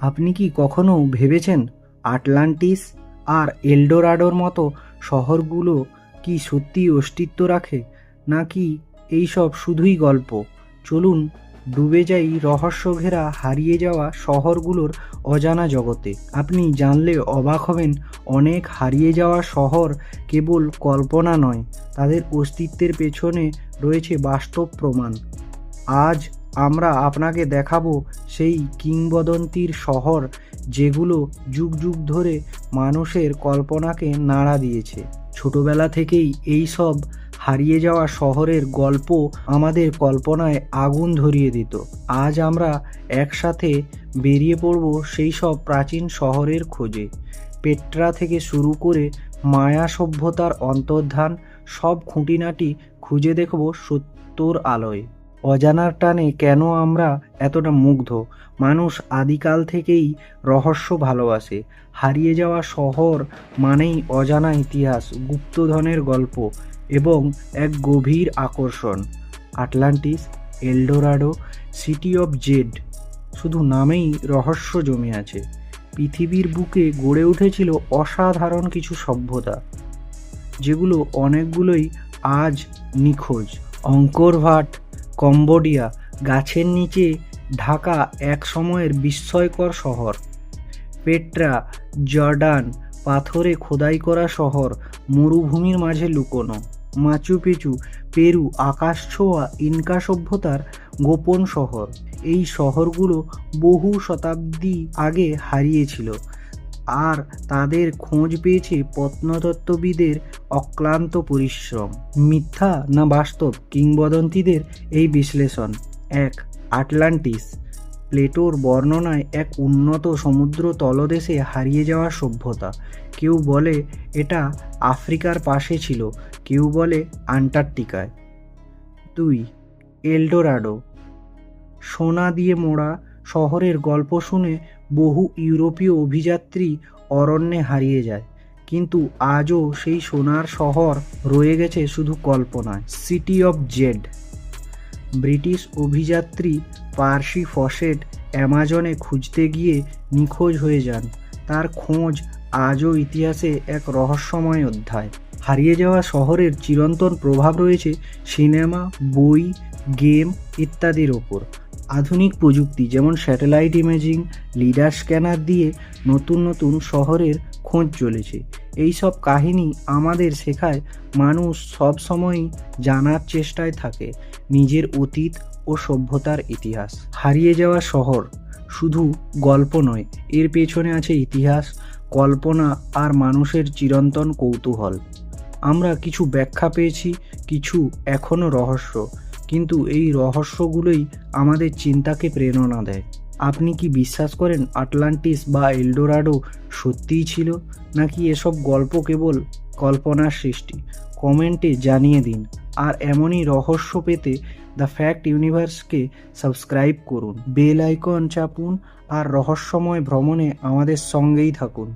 আপনি কি কখনো ভেবেছেন আটলান্টিস আর এলডোরাডোর মতো শহরগুলো কি সত্যি অস্তিত্ব রাখে? নাকি এইসব শুধুই গল্প? চলুন ডুবে যাই রহস্য ঘেরা হারিয়ে যাওয়া শহরগুলোর অজানা জগতে। আপনি জানলে অবাক হবেন, অনেক হারিয়ে যাওয়া শহর কেবল কল্পনা নয়, তাদের অস্তিত্বের পেছনে রয়েছে বাস্তব প্রমাণ। আজ আমরা আপনাকে দেখাবো সেই কিংবদন্তির শহর যেগুলো যুগ যুগ ধরে মানুষের কল্পনাকে নাড়া দিয়েছে। ছোটবেলা থেকেই এই সব হারিয়ে যাওয়া শহরের গল্প আমাদের কল্পনায় আগুন ধরিয়ে দিত। আজ আমরা একসাথে বেরিয়ে পড়ব সেই সব প্রাচীন শহরের খোঁজে। পেট্রা থেকে শুরু করে মায়া সভ্যতার অন্তর্ধান সব খুঁটিনাটি খুঁজে দেখব সত্যর আলোয়। অজানার টানে কেন আমরা এতটা মুগ্ধ? মানুষ আদিকাল থেকেই রহস্য ভালোবাসে। হারিয়ে যাওয়া শহর মানেই অজানা ইতিহাস, গুপ্তধনের গল্প এবং এক গভীর আকর্ষণ। Atlantis, El Dorado, city of Z শুধু নামেই রহস্য জমে আছে। পৃথিবীর বুকে গড়ে উঠেছিল অসাধারণ কিছু সভ্যতা, যেগুলো অনেকগুলোই আজ নিখোঁজ। অঙ্করভাট কম্বোডিয়া গাছের নিচে ঢাকা এক সময়ের বিস্ময়কর শহর। পেট্রা, জর্ডান পাথরে খোদাই করা শহর মরুভূমির মাঝে লুকোনো। মাচু পিচু, পেরু, আকাশ ছোঁয়া, ইনকা সভ্যতার গোপন শহর। এই শহরগুলো বহু শতাব্দী আগে হারিয়েছিল। আর তাদের খোঁজ পেয়েছে প্রত্নতত্ত্ববিদের অক্লান্ত পরিশ্রম। মিথ্যা না বাস্তব কিংবদন্তিদের এই বিশ্লেষণ? এক, আটলান্টিস। প্লেটোর বর্ণনায় এক উন্নত সমুদ্র তলদেশে হারিয়ে যাওয়া সভ্যতা। কেউ বলে এটা আফ্রিকার পাশে ছিল, কেউ বলে আন্টার্কটিকায়। দুই, এলডোরাডো। সোনা দিয়ে মোড়া শহরের গল্প শুনে বহু ইউরোপীয় অভিযাত্রী অরণ্যে হারিয়ে যায়। কিন্তু আজও সেই সোনার শহর রয়ে গেছে শুধু কল্পনায়। সিটি অফ জেড ব্রিটিশ অভিযাত্রী পার্সি ফসেট অ্যামাজনে খুঁজতে গিয়ে নিখোঁজ হয়ে যান। তার খোঁজ আজও ইতিহাসে এক রহস্যময় অধ্যায়। হারিয়ে যাওয়া শহরের চিরন্তন প্রভাব রয়েছে সিনেমা, বই, গেম ইত্যাদির ওপর। আধুনিক প্রযুক্তি, যেমন স্যাটেলাইট ইমেজিং লিডার স্ক্যানার দিয়ে নতুন নতুন শহরের খোঁজ চলেছে। এই সব কাহিনী আমাদের শেখায় মানুষ সব সময়ই জানার চেষ্টায় থাকে নিজের অতীত ও সভ্যতার ইতিহাস। হারিয়ে যাওয়া শহর শুধু গল্প নয়, এর পেছনে আছে ইতিহাস, কল্পনা আর মানুষের চিরন্তন কৌতূহল। আমরা কিছু ব্যাখ্যা পেয়েছি, কিছু এখনও রহস্য। কিন্তু এই রহস্যগুলোই আমাদের চিন্তাকে প্রেরণা দেয়। আপনি কি বিশ্বাস করেন আটলান্টিস বা এলডোরাডো সত্যিই ছিল, নাকি এসব গল্প কেবল কল্পনার সৃষ্টি? কমেন্টে জানিয়ে দিন, আর এমনই রহস্য পেতে দ্য ফ্যাক্ট ইউনিভার্সকে সাবস্ক্রাইব করুন। বেল আইকন চাপুন, আর রহস্যময় ভ্রমণে আমাদের সঙ্গেই থাকুন।